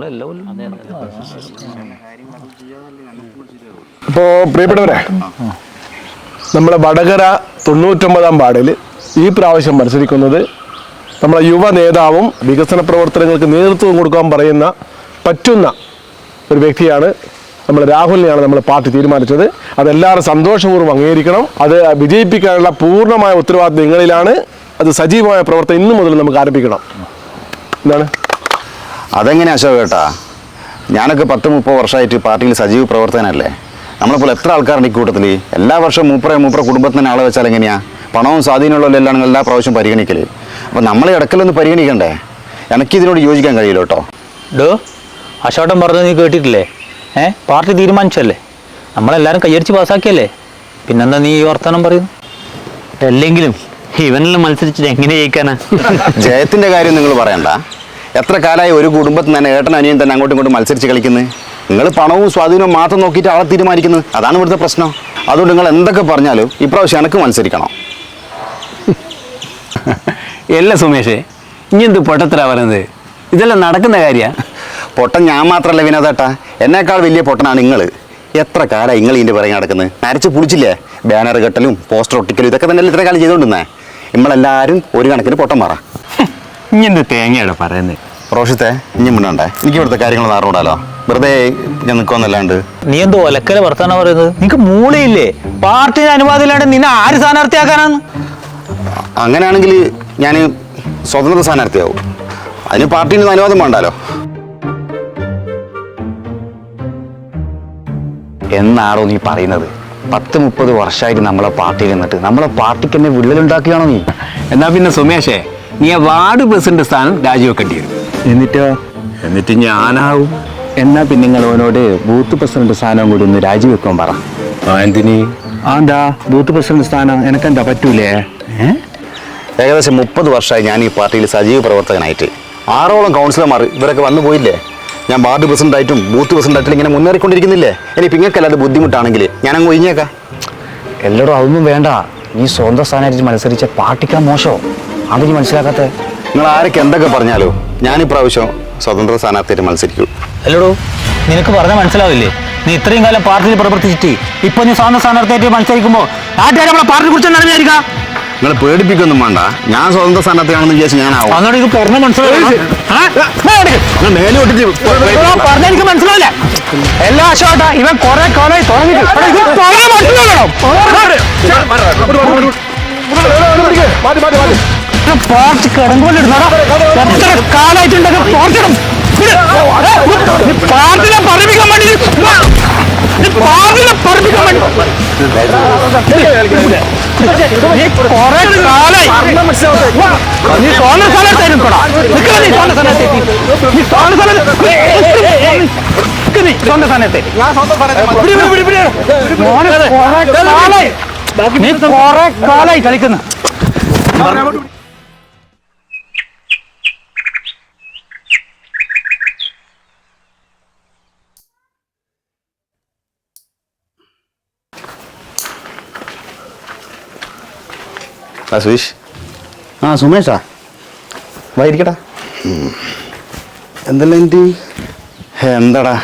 നമ്മളെല്ലാം പ്രിയപ്പെട്ടവരെ നമ്മുടെ വടകര തൊണ്ണൂറ്റൊമ്പതാം വാർഡിൽ ഈ പ്രാവശ്യം മത്സരിക്കുന്നത് നമ്മളെ യുവ നേതാവും വികസന പ്രവർത്തനങ്ങൾക്ക് നേതൃത്വം കൊടുക്കാൻ പറയുന്ന പറ്റുന്ന ഒരു വ്യക്തിയാണ് നമ്മൾ രാഹുലിനെയാണ് നമ്മൾ പാർട്ടി തീരുമാനിച്ചത്. അതെല്ലാവരും സന്തോഷപൂർവം അംഗീകരിക്കണം. അത് വിജയിപ്പിക്കാനുള്ള പൂർണമായ ഉത്തരവാദിത്വം നിങ്ങളിലാണ്. അത് സജീവമായ പ്രവർത്തനം ഇന്നു മുതൽ നമുക്ക് ആരംഭിക്കണം. എന്താണ്? അതെങ്ങനെ അശോക് കേട്ടാ ഞാനൊക്കെ പത്ത് മുപ്പത് വർഷമായിട്ട് പാർട്ടിയിൽ സജീവ പ്രവർത്തനല്ലേ നമ്മളെപ്പോലെ എത്ര ആൾക്കാരുണ്ട് ഈ കൂട്ടത്തിൽ എല്ലാ വർഷവും മൂപ്പറ മൂപ്പറ കുടുംബത്തിന് ആളെ വെച്ചാൽ എങ്ങനെയാ? പണവും സ്വാധീനമുള്ളവരെല്ലാം എല്ലാ പ്രാവശ്യം പരിഗണിക്കൽ. അപ്പം നമ്മൾ ഇടക്കലൊന്ന് പരിഗണിക്കണ്ടേ? എനിക്ക് ഇതിനോട് യോജിക്കാൻ കഴിയില്ല കേട്ടോ. ഡോ അശോട്ടൻ പറഞ്ഞത് നീ കേട്ടിട്ടില്ലേ? ഏ പാർട്ടി തീരുമാനിച്ചല്ലേ? നമ്മളെല്ലാരും കയ്യടിച്ച് പാസ്സാക്കിയല്ലേ? പിന്നെന്താ നീ ഈ വർത്തമാനം പറയുന്നു? അല്ലെങ്കിലും ഇവനെല്ലാം മത്സരിച്ചിട്ട് എങ്ങനെ ജയിക്കാനാ? ജയത്തിന്റെ കാര്യം നിങ്ങൾ പറയണ്ട. എത്ര കാലമായി ഒരു കുടുംബത്തിൽ തന്നെ ഏട്ടൻ അനിയൻ തന്നെ അങ്ങോട്ടും ഇങ്ങോട്ടും മത്സരിച്ച് കളിക്കുന്നത് നിങ്ങൾ പണവും സ്വാധീനവും മാത്രം നോക്കിയിട്ട് ആളെ തീരുമാനിക്കുന്നത്? അതാണ് ഇവിടുത്തെ പ്രശ്നം. അതുകൊണ്ട് നിങ്ങൾ എന്തൊക്കെ പറഞ്ഞാലും ഇപ്രാവശ്യം എനക്ക് മത്സരിക്കണം. അല്ല സുമേഷേ ഇനി എന്ത് പൊട്ടത്തരാ പറയുന്നത് ഇതെല്ലാം നടക്കുന്ന കാര്യമാണ് പൊട്ടൻ ഞാൻ മാത്രമല്ല വിനോദേട്ടാ. എന്നേക്കാൾ വലിയ പൊട്ടനാണ് നിങ്ങൾ എത്ര കാലം നിങ്ങൾ ഇതിന്റെ പിറകെ നടക്കുന്നത് നരച്ച് പുളിച്ചില്ലേ? ബാനർ കെട്ടലും പോസ്റ്റർ ഒട്ടിക്കലും ഇതൊക്കെ തന്നെ ഇത്ര കാലം ചെയ്തുകൊണ്ടിരുന്നേ? നമ്മളെല്ലാവരും ഒരു കണക്കിന് പൊട്ടം മാറാം എന്ത് തേങ്ങയാണ് പറയുന്നത് റോഷിത്തെ ഇനി മുന്നണ്ടേ എനിക്ക് ഇവിടുത്തെ കാര്യങ്ങൾ അറിഞ്ഞൂടാലോ വെറുതെ ഞാൻ നിൽക്കുമെന്നല്ലാണ്ട് നീ എന്തോ ഒലക്കല വർത്താനം പറയുന്നത്? നിനക്ക് മൂളയില്ലേ? പാർട്ടിയുടെ അനുവാദമില്ലാണ്ട് നിന്നെ ആര് സ്ഥാനാർത്ഥിയാക്കാനാണ്? അങ്ങനെയാണെങ്കിൽ ഞാൻ സ്വതന്ത്ര സ്ഥാനാർത്ഥിയാവും. അതിന് പാർട്ടിന് അനുവാദം വേണ്ടാലോ? എന്നാണോ നീ പറയുന്നത്? പത്ത് മുപ്പത് വർഷമായിട്ട് നമ്മളെ പാർട്ടിയിൽ നിന്നിട്ട്. നമ്മളെ പാർട്ടിക്ക് എന്നെ വിള്ളലുണ്ടാക്കുകയാണോ നീ? എന്നാ പിന്നെ സുമേഷേ നീ ആ വാർഡ് പ്രസിഡന്റ് സ്ഥാനം രാജിവെക്കേണ്ടി വരും. എന്നിട്ടോ? എന്നിട്ട് ഞാനാവും എന്നാ പിന്നെ നിങ്ങൾ അവനോട് ബൂത്ത് പ്രസിഡന്റ് സ്ഥാനം കൂടി ഒന്ന് രാജിവെക്കാൻ പറ. എന്തിനി? ആ എന്താ? ബൂത്ത് പ്രസിഡന്റ് സ്ഥാനം എനക്കെന്താ പറ്റൂലേ? ഏകദേശം മുപ്പത് വർഷമായി ഞാൻ ഈ പാർട്ടിയിൽ സജീവ പ്രവർത്തകനായിട്ട്. ആറോളം കൗൺസിലർമാർ ഇവരൊക്കെ വന്നു പോയില്ലേ? ഞാൻ വാർഡ് പ്രസിഡന്റ് ആയിട്ടും ബൂത്ത് പ്രസിഡന്റ് ആയിട്ടും ഇങ്ങനെ മുന്നേറിക്കൊണ്ടിരിക്കുന്നില്ലേ? ഇനി പിങ്ങക്കല്ല അത് ബുദ്ധിമുട്ടാണെങ്കിൽ ഞാൻ അങ്ങ് ഒഴിഞ്ഞേക്കാം. എല്ലായിടും അതൊന്നും വേണ്ട. നീ സ്വന്തം സ്ഥാനമായിട്ട് മത്സരിച്ച പാർട്ടിക്കാൻ മോശമോ അത് നീ മനസ്സിലാക്കാത്ത നിങ്ങൾ ആരൊക്കെ എന്തൊക്കെ പറഞ്ഞാലോ ഞാൻ ഇപ്രാവശ്യം സ്വതന്ത്ര സ്ഥാനാർത്ഥിയായിട്ട് മത്സരിക്കൂ അല്ലടോ നിനക്ക് പറഞ്ഞാൽ മനസ്സിലാവില്ലേ നീ ഇത്രയും കാലം പാർട്ടിയിൽ പ്രവർത്തിച്ചിട്ട് ഇപ്പൊ നീ സ്വതന്ത്ര സ്ഥാനാർത്ഥിയായിട്ട് മത്സരിക്കുമ്പോ നാട്ടുകാർ നമ്മളെ പാർട്ടിയെ കുറിച്ച് വിചാരിക്കാം നിങ്ങൾ പേടിപ്പിക്കൊന്നും വേണ്ട ഞാൻ സ്വതന്ത്ര സ്ഥാനാർത്ഥിയാണെന്ന് വിചാരിച്ച് ഞാനാവും അന്നോട് ഇത് പറഞ്ഞ മനസ്സിലാവില്ല പറഞ്ഞ എനിക്ക് മനസ്സിലാവില്ല എല്ലാ അശോട്ടാ ഇവൻ കൊറേ കാലമായി തുടങ്ങി പോർച്ച് എത്ര കാലായിട്ടുണ്ടെങ്കിൽ പോർച്ചിടും വേണ്ടി നീ കൊറേ കാലായി. നീ കാലായി കളിക്കുന്നു. ആ സുരേഷ്. ആ സുമേഷാ. വായിരിക്കടാ എന്തല്ല എന്റെ എന്താടാ?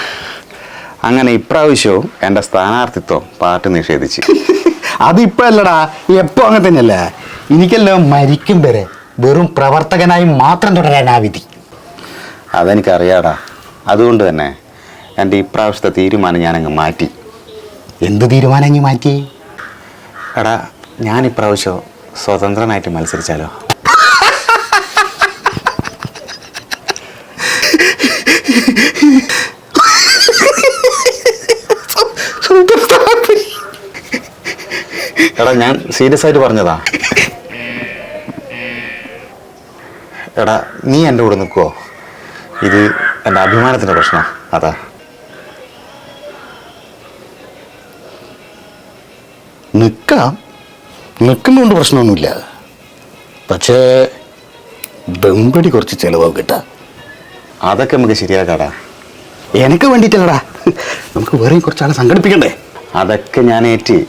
അങ്ങനെ ഇപ്രാവശ്യവും എന്റെ സ്ഥാനാർത്ഥിത്വം പാർട്ടി നിഷേധിച്ച്. അതിപ്പോഴല്ലടാ എപ്പോ അങ്ങനെ തന്നെയല്ലേ? എനിക്കെല്ലാം മരിക്കും വരെ വെറും പ്രവർത്തകനായി മാത്രം തുടരാനാ വിധി. അതെനിക്കറിയാടാ. അതുകൊണ്ട് തന്നെ എന്റെ ഇപ്രാവശ്യത്തെ തീരുമാനം ഞാനങ്ങ് മാറ്റി. എന്ത് തീരുമാനം ഇനി മാറ്റി? എടാ ഞാൻ ഇപ്രാവശ്യം സ്വതന്ത്രനായിട്ട് മത്സരിച്ചാലോ? എടാ ഞാൻ സീരിയസ് ആയിട്ട് പറഞ്ഞതാ. എടാ നീ എന്റെ കൂടെ നിൽക്കുവോ? ഇത് എന്റെ അഭിമാനത്തിന്റെ പ്രശ്നമാണ് അതാ. നിൽക്കാം. നിൽക്കുന്നതുകൊണ്ട് പ്രശ്നമൊന്നുമില്ല. പക്ഷേ ബെമ്പടി കുറച്ച് ചിലവാകും കേട്ടാ. അതൊക്കെ നമുക്ക് ശരിയാക്കാടാ. എനിക്ക് വേണ്ടിയിട്ടല്ലടാ. നമുക്ക് വേറെയും കുറച്ചാളെ സംഘടിപ്പിക്കണ്ടേ? അതൊക്കെ ഞാൻ ഏറ്റി.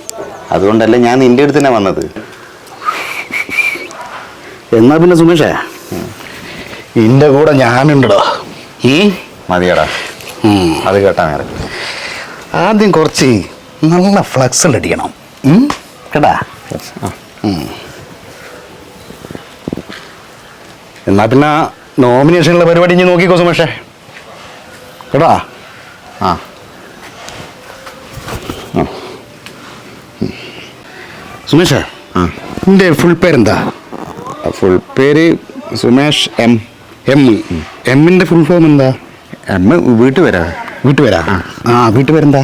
അതുകൊണ്ടല്ല ഞാൻ നിന്റെ അടുത്ത് തന്നെ വന്നത്. എന്നാ പിന്നെ സുമേഷേ? നിന്റെ കൂടെ ഞാനുണ്ടോ ഈ? മതിയടാ. അത് കേട്ടാ നേരെ. ആദ്യം കുറച്ച് നല്ല ഫ്ലക്സ് അടിക്കണം? കേട്ടാ. എന്നാ പിന്നെ നോമിനേഷനുള്ള പരിപാടി ഇനി നോക്കിക്കോ സുമേഷേ. കേട്ടാ? ആ. സുമേഷേ എന്റെ ഫുൾ പേരെന്താ? ഫുൾ പേര് സുമേഷ് എം. എം. എമ്മിന്റെ ഫുൾ ഫോം എന്താ? എം വീട്ടു വരാ വീട്ടുപേരാ ആ വീട്ടുപേരെന്താ?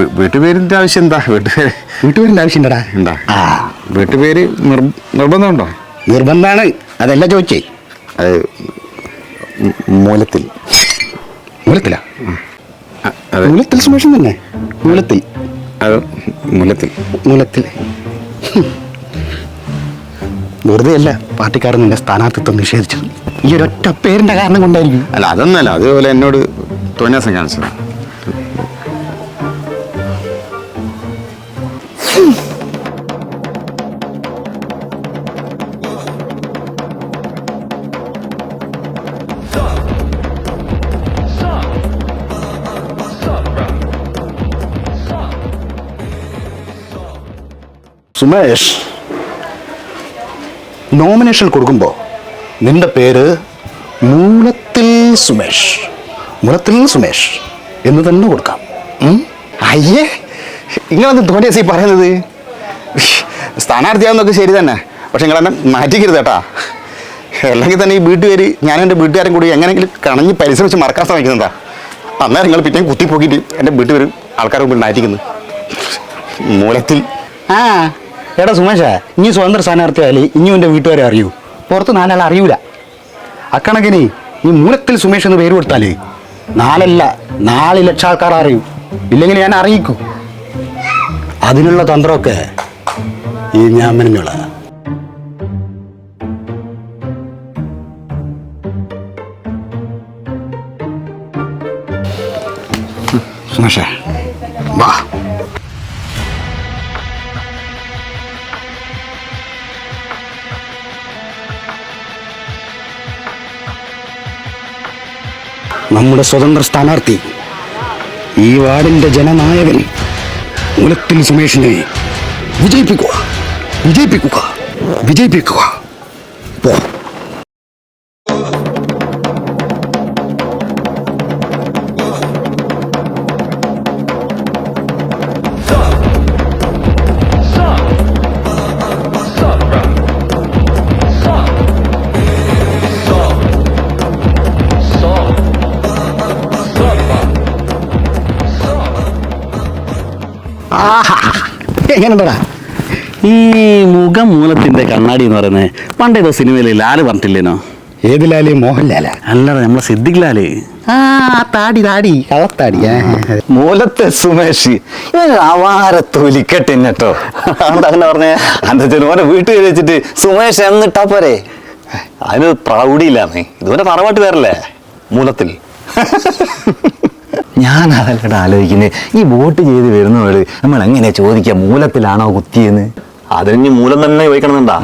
വീട്ടുപേരിന്റെ ആവശ്യം എന്താ? വീട്ടുപേര് വീട്ടുപേരിന്റെ ആവശ്യം എന്താ? ആ. വീട്ടുപേര് നിർ- നിർബന്ധമുണ്ടോ? നിർബന്ധമാണ് അതല്ല ചോദിച്ചേ. അത് മൂലത്തിൽ. മൂലത്തിലാ? അത്. മൂലത്തിൽ സുമേഷൻ തന്നെ. മൂലത്തിൽ. അത് മൂലത്തിൽ. മൂലത്തിൽ. വെറുതെ അല്ല പാർട്ടിക്കാരൻ നിന്റെ സ്ഥാനാർത്ഥിത്വം നിഷേധിച്ചത്. ഈ ഒരൊറ്റ പേരിന്റെ കാരണം കൊണ്ടായിരിക്കും. അല്ല അതൊന്നല്ല. അതേപോലെ എന്നോട് തോന്നിയാസം കാണിച്ചത് സുമേഷ് നോമിനേഷൻ കൊടുക്കുമ്പോൾ നിന്റെ പേര് മൂലത്തിൽ സുമേഷ്. മൂലത്തിൽ സുമേഷ് എന്ന് തന്നെ കൊടുക്കാം. അയ്യേ! നിങ്ങളെന്ത് തോന്നിയാസി പറയുന്നത്? സ്ഥാനാർത്ഥിയാവുന്നൊക്കെ ശരി തന്നെ. പക്ഷെ നിങ്ങളെന്നെ മാറ്റിക്കരുത് കേട്ടാ. അല്ലെങ്കിൽ തന്നെ ഈ വീട്ടുകാർ ഞാൻ എന്റെ വീട്ടുകാരും കൂടി എങ്ങനെയെങ്കിലും കണഞ്ഞ് പരിശ്രമിച്ച് മറക്കാൻ ശ്രമിക്കുന്നതാ. അന്നേരം നിങ്ങൾ പിറ്റേ കുത്തിപ്പോക്കിയിട്ട് എന്റെ വീട്ടുകാർ ആൾക്കാരെ മുമ്പിൽ മാറ്റിക്കുന്നു. മൂലത്തിൽ. ആ എടാ സുമേഷാ ഇനി സ്വതന്ത്ര സ്ഥാനാർത്ഥിയായാലേ ഇനിയും എന്റെ വീട്ടുകാരെ അറിയൂ. പുറത്ത് നാലാൾ അറിയൂല. അക്കണക്കിന് ഈ മൂലത്തിൽ സുമേഷ് എന്ന് പേര് കൊടുത്താലേ നാലല്ല നാല് ലക്ഷം ആൾക്കാർ അറിയൂ. ഇല്ലെങ്കിൽ ഞാൻ അറിയിക്കൂ. അതിനുള്ള തന്ത്രമൊക്കെ ഈ ഞാൻ മെനഞ്ഞോളാം വാ. നമ്മുടെ സ്വതന്ത്ര സ്ഥാനാർത്ഥി ഈ വാർഡിന്റെ ജനനായകൻ മുലത്തിൽ സുമേഷിനെ വിജയിപ്പിക്കുക. വിജയിപ്പിക്കുക. വിജയിപ്പിക്കുക. പോ. എങ്ങനെയുണ്ടടാ ഈ മുഖം മൂലത്തിന്റെ കണ്ണാടി എന്ന് പറയുന്നത് പണ്ട് ഏതോ സിനിമയിൽ ലാൽ പറഞ്ഞിട്ടില്ലേനോ? ലാൽ? മോഹൻലാല. അല്ലടാ നമ്മളെ സിദ്ദിഖ് ലാൽ. ആ താടി താടി. കളത്താടി. മൂലത്തെ സുമേഷ്. അവാര തൊലിക്കട്ടെ കേട്ടോ. അങ്ങനെ പറഞ്ഞേ? അന്റെ ഓനെ വീട്ടിൽ വെച്ചിട്ട് സുമേഷ് എന്നിട്ടാ പോരെ? അതിന് പ്രൗഢിയില്ലാന്നേ ഇതുവരെ തറവാട്ട് പേരല്ലേ മൂലത്തിൽ. ഞാൻ അതല്ലട ആലോചിക്കുന്നത് ഈ വോട്ട് ചെയ്ത് വരുന്നവര് നമ്മൾ എങ്ങനെയാ ചോദിക്കുക മൂലത്തിലാണോ കുത്തിയെന്ന്? അതിന് മൂലം തന്നെ ചോദിക്കണമെന്നുണ്ടാ?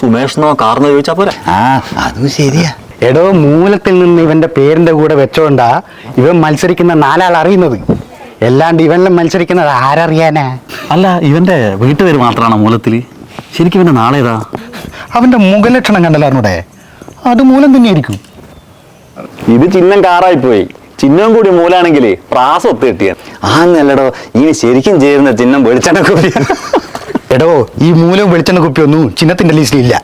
സുമേഷ് എന്നോ കാർന്ന് ചോദിച്ചാ പോരെ? ആ അതും ശരിയാ. എടോ മൂലത്തിൽ നിന്ന് ഇവന്റെ പേരിന്റെ കൂടെ വെച്ചോണ്ടാ ഇവൻ മത്സരിക്കുന്ന നാലാൾ അറിയുന്നത്. എല്ലാണ്ട് ഇവനിലും മത്സരിക്കുന്നത് ആരറിയാനാ? അല്ല ഇവന്റെ വീട്ടുപേര് മാത്രമാണ് മൂലത്തിൽ ശരിക്കും ഇവന്റെ നാളേതാ? അവന്റെ മുഖലക്ഷണം കണ്ടല്ലായിരുന്നൂടെ? അത് മൂലം തന്നെയായിരിക്കും. ഇത് ചിഹ്നം കാറായി പോയി ചിഹ്നം കൂടി മൂലാണെങ്കിലേ പ്രാസം ഒത്തു കിട്ടിയ. ആ നല്ലടോ ഇനി ശരിക്കും ചേരുന്ന ചിഹ്നം വെളിച്ചെണ്ണ കുപ്പി. എടോ ഈ മൂലം വെളിച്ചെണ്ണ കുപ്പിയൊന്നും ചിഹ്നത്തിന്റെ ലിസ്റ്റിലില്ല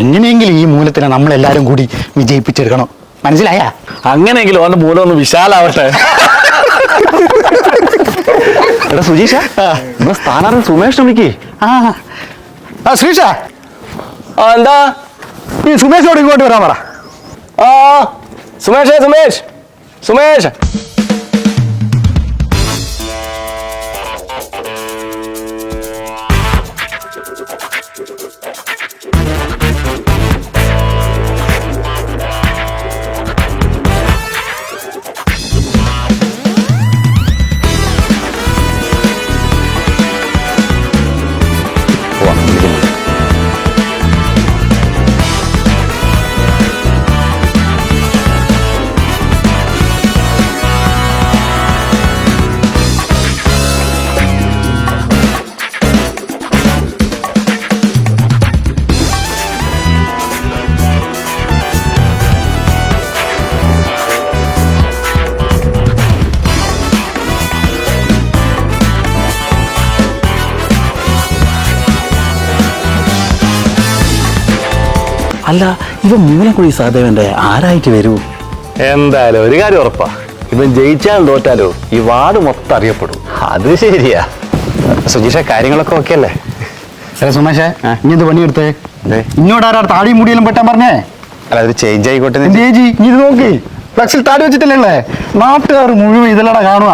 എങ്ങനെയെങ്കിലും ഈ മൂലത്തിനെ നമ്മളെല്ലാരും കൂടി വിജയിപ്പിച്ചെടുക്കണം. മനസ്സിലായ? അങ്ങനെയെങ്കിലും അവന്റെ മൂലം ഒന്ന് വിശാലാവട്ടെ. എടാ സുജീഷ സ്ഥാനാർത്ഥി സുമേഷ് വിളിക്കേ ആ. ആ എന്താ? ഈ സുമേഷോട് ഇങ്ങോട്ട് വരാൻ പറ. ആ സുമേഷേ സുമേഷ്. സുമേഷ് അല്ല ഇവ മൂലക്കുഴി സഹദേവന്റെ ആരായിട്ട് വരൂ? എന്തായാലും ഒരു കാര്യം ഉറപ്പാ. ഇവൻ ജയിച്ചാലും തോറ്റാലോ ഈ വാർഡ് മൊത്തം അറിയപ്പെടും. അത് ശരിയാ. സുജീഷ കാര്യങ്ങളൊക്കെ ഓക്കെ അല്ലേ? അല്ല സുമേഷേ നീ ഇനി എന്ത് പണിയെടുത്തേ. ഇന്നോട് ആരാ താടി മുടിയെല്ലാം പെട്ടാൻ പറഞ്ഞേ? അല്ല അത് ചേഞ്ച് ആയിക്കോട്ടെ ചേച്ചി നീ ഇത് നോക്കി. ഫ്ലക്സിൽ താടി വെച്ചിട്ടില്ലേ നാട്ടുകാർ മുഴുവൻ ഇതെല്ലാം കാണുക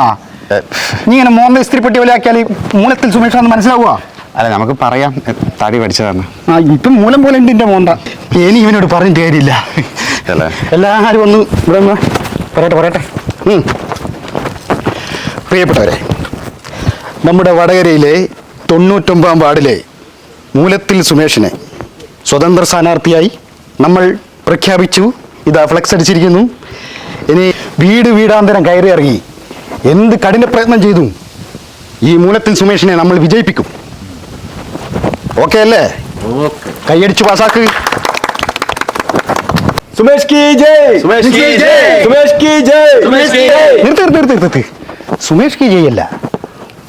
നീ ഇങ്ങനെ മോന്ത ഇസ്ത്രീപ്പെട്ടി പോലെ ആക്കിയാൽ മൂലത്തിൽ സുമേഷാന്ന് മനസ്സിലാവുക അല്ല നമുക്ക് പറയാം. തടി പഠിച്ചതാണ്. ആ ഇപ്പം മൂലം പോലെ ഉണ്ട് എന്റെ മോണ്ട. ഇനി ഇവനോട് പറഞ്ഞു കാര്യമില്ല അല്ലേ? എല്ലാവരും ഒന്ന് ഇവിടെ ഒന്ന് പറയട്ടെ പറയട്ടെ. പ്രിയപ്പെട്ടവരെ നമ്മുടെ വടകരയിലെ തൊണ്ണൂറ്റൊമ്പതാം വാർഡിലെ മൂലത്തിൽ സുമേഷിനെ സ്വതന്ത്ര സ്ഥാനാർത്ഥിയായി നമ്മൾ പ്രഖ്യാപിച്ചു. ഇതാ ഫ്ലെക്സ് അടിച്ചിരിക്കുന്നു. ഇനി വീട് വീടാന്തരം കയറി ഇറങ്ങി എന്ത് കഠിന പ്രയത്നം ചെയ്തു ഈ മൂലത്തിൽ സുമേഷിനെ നമ്മൾ വിജയിപ്പിക്കും. ഓക്കെ അല്ലേ കൈയടിച്ച് പാസാക്ക് സുമേഷ് കി ജയ് സുമേഷ് കി ജയ്. സുമേഷ് കി ജയ് സുമേഷ് കി ജയ്. നിർത്തി നിർത്തി നിർത്തി സുമേഷ് കി ജയ് അല്ല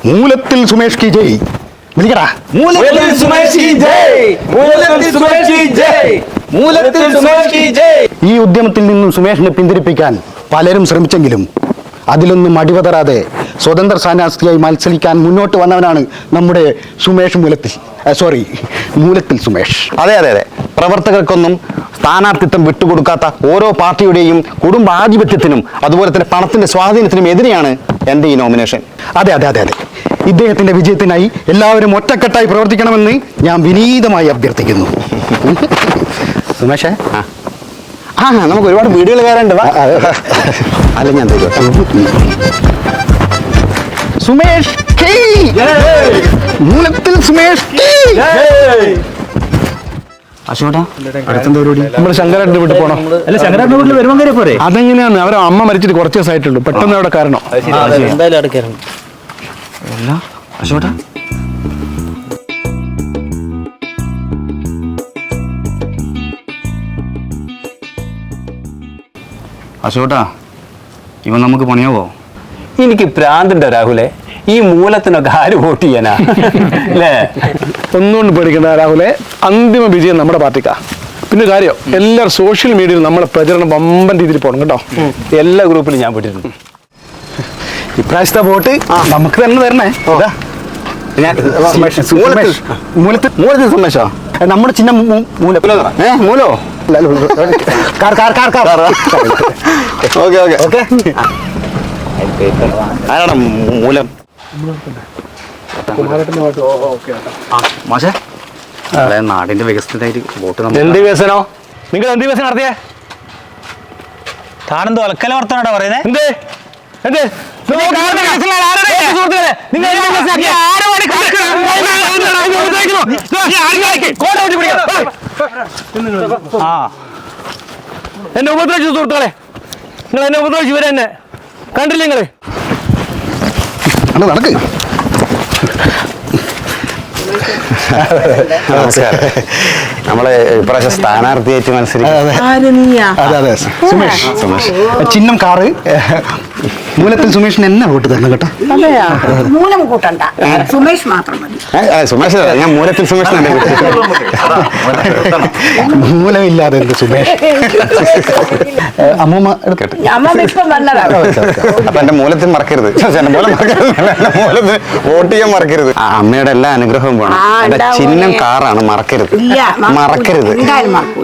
മൂലത്തിൽ സുമേഷ് കി ജയ് വിളിക്കടാ മൂലത്തിൽ സുമേഷ് കി ജയ് മൂലത്തിൽ സുമേഷ് കി ജയ് മൂലത്തിൽ സുമേഷ് കി ജയ് ഈ ഉദ്യമത്തിൽ നിന്നും സുമേഷിനെ പിന്തിരിപ്പിക്കാൻ പലരും ശ്രമിച്ചെങ്കിലും അതിലൊന്നും അടിവതരാതെ സ്വതന്ത്ര സ്ഥാനാർത്ഥിയായി മത്സരിക്കാൻ മുന്നോട്ട് വന്നവനാണ് നമ്മുടെ സുമേഷ് മൂലത്തിൽ സോറി മൂലത്തിൽ സുമേഷ്. അതെ അതെ അതെ. പ്രവർത്തകർക്കൊന്നും സ്ഥാനാർത്ഥിത്വം വിട്ടുകൊടുക്കാത്ത ഓരോ പാർട്ടിയുടെയും കുടുംബാധിപത്യത്തിനും അതുപോലെ തന്നെ പണത്തിന്റെ സ്വാധീനത്തിനും എതിരെയാണ് എന്റെ ഈ നോമിനേഷൻ അതെ അതെ അതെ അതെ. ഇദ്ദേഹത്തിന്റെ വിജയത്തിനായി എല്ലാവരും ഒറ്റക്കെട്ടായി പ്രവർത്തിക്കണമെന്ന് ഞാൻ വിനീതമായി അഭ്യർത്ഥിക്കുന്നു. സുമേഷേ? ആ. നമുക്ക് ഒരുപാട് വീടുകൾ കയറേണ്ടതാ അല്ല ഞാൻ തരും സുമേഷ്! മൂലത്തിൽ സുമേഷ് കീ! അശോടാ അടുത്തെന്താ പരിപാടി? നമ്മൾ ശങ്കരന്റെ വീട്ടിൽ പോണം. അല്ല ശങ്കരാന്റെ വീട്ടിൽ വരുമ്പോൾ കയറി പോരെ? അതെങ്ങനെയാണ്? അവരെ അമ്മ മരിച്ചിട്ട് കുറച്ച് ദിവസമായിട്ടുള്ളൂ. പെട്ടെന്ന് അവിടെ കാരണം അല്ല അശോടാ അശോട്ടാ ഇവൻ നമുക്ക് പണിയാവോ? എനിക്ക് പ്രാന്തുണ്ടോ രാഹുലെ? ഈ മൂലത്തിനൊക്കെ ആര് വോട്ട് ചെയ്യാനാ? അല്ലേ ഒന്നുകൊണ്ട് പേടിക്കണ്ട രാഹുലെ. അന്തിമ വിജയം നമ്മുടെ പാർട്ടിക്കാ. പിന്നെ ഒരു കാര്യം എല്ലാവരും സോഷ്യൽ മീഡിയയിൽ നമ്മളെ പ്രചരണം വമ്പൻ രീതിയിൽ പോകണം കേട്ടോ. എല്ലാ ഗ്രൂപ്പിലും ഞാൻ പെട്ടിരുന്നു ഇപ്രാവശ്യത്തെ വോട്ട് നമുക്ക് തന്നെ തരണേ. മൂലത്തിൽ. സന്ദേശോ? നമ്മുടെ ചിഹ്നം മൂല. മൂലോ അല്ല, അല്ല, അല്ല. Car car. Car car. Okay okay. Okay. ആരാണ് മൂലം? മാഷേ. നാടിന്റെ വികസനത്തിനായിട്ട് വോട്ട് നമ്മൾ എന്ത് വികസനോ? നിങ്ങൾ എന്ത് വികസനം നടത്തിയേ? താനെന്തോ അലക്കല വർത്തനാടാ പറയുന്നേ? എന്ത്? എന്ത്? എന്നെ ഉപദ്രവിച്ചു സുഹൃത്തുക്കളെ? നിങ്ങൾ എന്നെ ഉപദ്രവിച്ചു ഇവരെ എന്നെ കണ്ടില്ല നിങ്ങൾ? നടക്ക്. നമസ്കാരം. നമ്മളെ ഇപ്രാവശ്യം സ്ഥാനാർത്ഥിയായിട്ട് മത്സരിക്കും അതെ അതെ. സുമേഷ് സുമേഷ്. ചിഹ്നം കാറ്. മൂലത്തിൽ സുമേഷിന് എന്നെ വോട്ട് തരണം കേട്ടോ. അതെയാ? മൂലം കൂട്ടണ്ട. സുമേഷ് മാത്രം സുമേഷ് ഞാൻ മൂലത്തിൽ സുമേഷ് എന്നെ മൂലമില്ലാതെ എന്ത് സുമേഷ്? അമ്മൂമ്മ എടുക്കട്ടെ അപ്പൊ എന്റെ മൂലത്തിൽ മറക്കരുത്. എന്റെ മൂലം മറക്കരുത്. എന്റെ മൂലത്തിൽ വോട്ട് ചെയ്യാൻ മറക്കരുത്. ആ, അമ്മയുടെ എല്ലാ അനുഗ്രഹവും കാറുമാണ് ചിഹ്നം കാറാണ് മറക്കരുത്. മറക്കരുത്.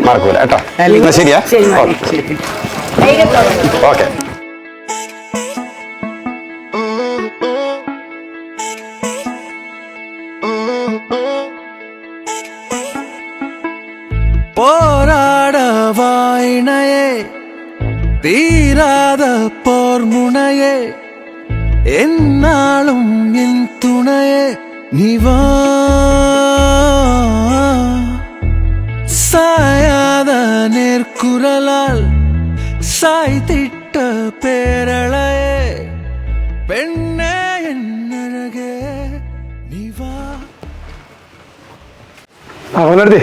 മറക്കൂല. കേട്ടോ. എന്നാ ശരിയാ? ഓക്കെ. പോരാട വായണയെ തീരാത പോർമുണയെ എന്നാളും എൻ തുണയെ നീ സായാത നേർക്കുരലാൽ സായ്ത്തിട്ട പേരളയെ പെണ്ണെ എന്നഴകെ നീ വാ. അവനടുത്തേ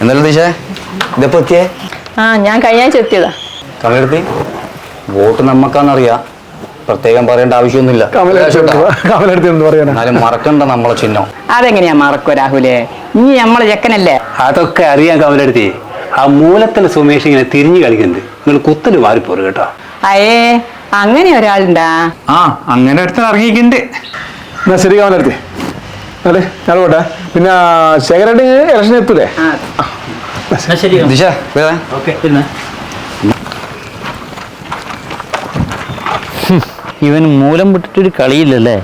എന്തായാലും ദിശ ഇതെപ്പോ എത്തിയേ? ആ ഞാൻ കഴിഞ്ഞ ആഴ്ച എത്തിയതാ. കളയെടുത്തി വോട്ട് നമ്മക്കാന്നറിയാം. പ്രത്യേകം പറയേണ്ട ആവശ്യമൊന്നുമില്ല. കമലെടുത്ത് എന്ത് പറയാനാ. എന്നാലും മറക്കണ്ട നമ്മളെ ചിഹ്നം. അതെങ്ങനെയാ മറക്കോ രാഹുലേ? നീ നമ്മളെ ചെക്കനല്ലേ? അതൊക്കെ അറിയാൻ കമലെടുത്തി. ആ മൂലത്തിൽ സുമേഷ് ഇങ്ങനെ തിരിഞ്ഞു കളിക്കുന്നുണ്ട്. നിങ്ങൾ കുത്തൽ മാറിപ്പോറ് കേട്ടോ. അയേ അങ്ങനെ ഒരാളുണ്ടാ? ആ അങ്ങനെ ഒരുത്തൻ ഇറങ്ങിയിട്ടുണ്ട്. എന്നാ ശരി കമലെടുത്തി. അതെ ഞാൻ പോട്ടെ. പിന്നെ ശേഖരേട്ട് ഇലക്ഷൻ എത്തൂലേ? ശരി. ദിശ വേദ ഇവൻ മൂലം വിട്ടിട്ടൊരു കളിയില്ലല്ലേ?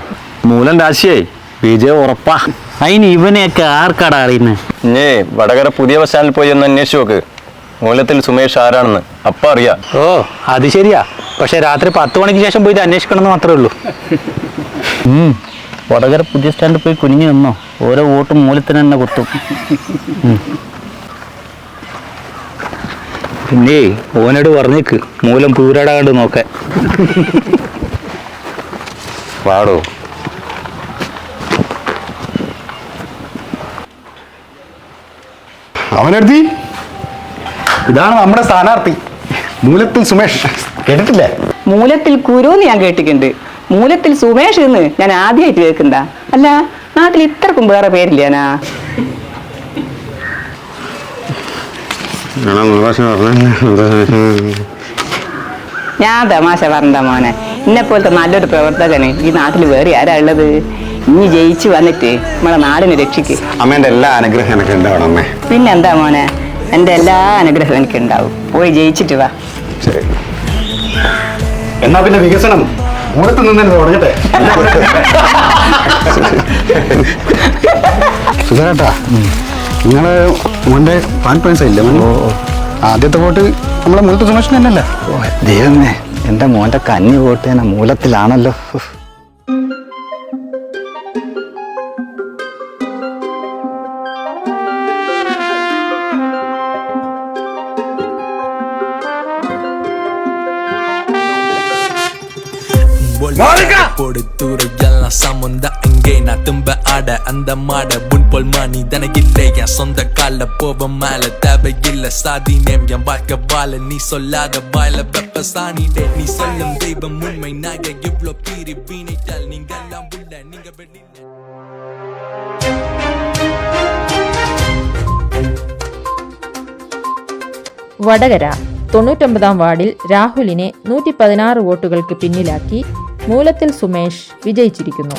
മൂലം രാശിയായി വിജയം ഉറപ്പാ. അതിന് ഇവനെയൊക്കെ ആർക്കാടാ അറിയുന്നത് ഇഞ്ഞേ വടകര പുതിയ ബസ് സ്റ്റാൻഡിൽ പോയി ഒന്ന് അന്വേഷിച്ചു നോക്ക്. മൂലത്തിൽ സുമേഷ് ആരാണെന്ന്. അപ്പ അറിയാ. ഓ അത് ശരിയാ. പക്ഷെ രാത്രി പത്ത് മണിക്ക് ശേഷം പോയി അന്വേഷിക്കണം എന്ന് മാത്രമേ ഉള്ളൂ. വടകര പുതിയ സ്റ്റാൻഡിൽ പോയി കുനിഞ്ഞു നിന്നോ? ഓരോ വോട്ടും മൂലത്തിന് തന്നെ കുത്തും പിന്നെ ഓനോട് പറഞ്ഞേക്ക്. മൂലം പൂരാടാണ്ട് നോക്കാൻ. പാടോ അവനെടുത്തി ഇതാണ് നമ്മുടെ സ്ഥാനാർത്ഥി. മൂലത്തിൽ സുമേഷ്. കേട്ടിട്ടില്ലേ? മൂലത്തിൽ കുരുന്ന് ഞാൻ കേട്ടിട്ടുണ്ട്. മൂലത്തിൽ സുമേഷ് എന്ന് ഞാൻ ആദ്യമായിട്ട് കേൾക്കണ്ട അല്ല നാട്ടിൽ ഇത്രക്കും വേറെ പേരില്ലേനാ ഞാൻ തമാശ പറഞ്ഞ മോനെ. എന്നെ പോലത്തെ നല്ലൊരു പ്രവർത്തകന് ഈ നാട്ടിൽ വേറെ ആരാ ഉള്ളത്? ഇനി ജയിച്ചു വന്നിട്ട് നമ്മളെ നാടിനെ രക്ഷിക്ക്. അമ്മേന്റെ എല്ലാ അനുഗ്രഹം എനിക്ക് ഉണ്ടാവണം അമ്മേ. പിന്നെന്താ മോനെ? എന്റെ എല്ലാ അനുഗ്രഹം എനിക്ക് ഉണ്ടാവും പോയി ജയിച്ചിട്ട് വാ. ശരി. എന്നാ പിന്നെ വികസനം? മൂലത്ത് നിന്നെ തുടങ്ങട്ടെ. സുഖേട്ടാ നിങ്ങൾ മോന്റെ പാൻ പൈസ ഇല്ല മോൻ ആദ്യത്തെ വോട്ട് നമ്മളെ മൂലത്തെ സുമേഷൻ തന്നെയല്ല? ഓ ദൈവമേ എന്റെ മോന്റെ കഞ്ഞി വോട്ട് തന്നെ മൂലത്തിലാണല്ലോ. കൊടുത്തുറിയല്ല സമുദ്ര நான் தும்ப ஆட அந்த மாட புன் போல் மனிதன இல்லை என் சொந்த கால போவ மேல தேவையில்லை சாதி நேம் என் வாழ்க்கை வாழ நீ சொல்லாத வாழ வெப்ப சாணிடே நீ சொல்லும் தெய்வம் உண்மை நாக இவ்ளோ பீறி வீணிட்டால் நீங்க எல்லாம் உள்ள நீங்க வெளியில വടകര തൊണ്ണൂറ്റൊമ്പതാം വാർഡിൽ രാഹുലിനെ നൂറ്റി പതിനാറ് വോട്ടുകൾക്ക് പിന്നിലാക്കി മൂലത്തിൽ സുമേഷ് വിജയിച്ചിരിക്കുന്നു.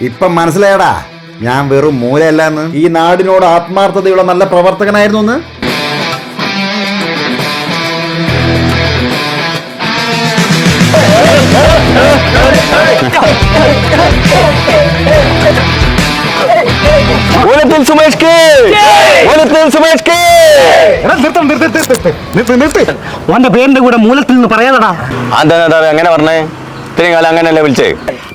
ഇപ്പം മനസ്സിലായടാ. ഞാൻ വെറും മൂലയല്ലെന്ന്. ഈ നാടിനോട് ആത്മാർത്ഥതയുള്ള നല്ല പ്രവർത്തകനായിരുന്നു എന്ന് മൂലത്തിൽ സുമേഷ് കേ. മൂലത്തിൽ സുമേഷ് കേ. ഓന്റെ പേരിന്റെ കൂടെ മൂലത്തിൽ നിന്ന് പറയാതടാ. പറഞ്ഞേ? ഇത്രയും കാലം അങ്ങനെയല്ലേ വിളിച്ചേ?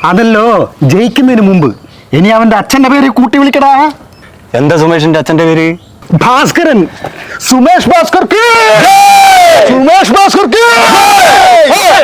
അതല്ലോ ജയിക്കുന്നതിന് മുമ്പ്. ഇനി അവന്റെ അച്ഛന്റെ പേര് കൂട്ടി വിളിക്കടാ. എന്താ സുമേഷിന്റെ അച്ഛന്റെ പേര്? ഭാസ്കരൻ. സുമേഷ് ഭാസ്കർ സുമേഷ് ഭാസ്കർ Hey!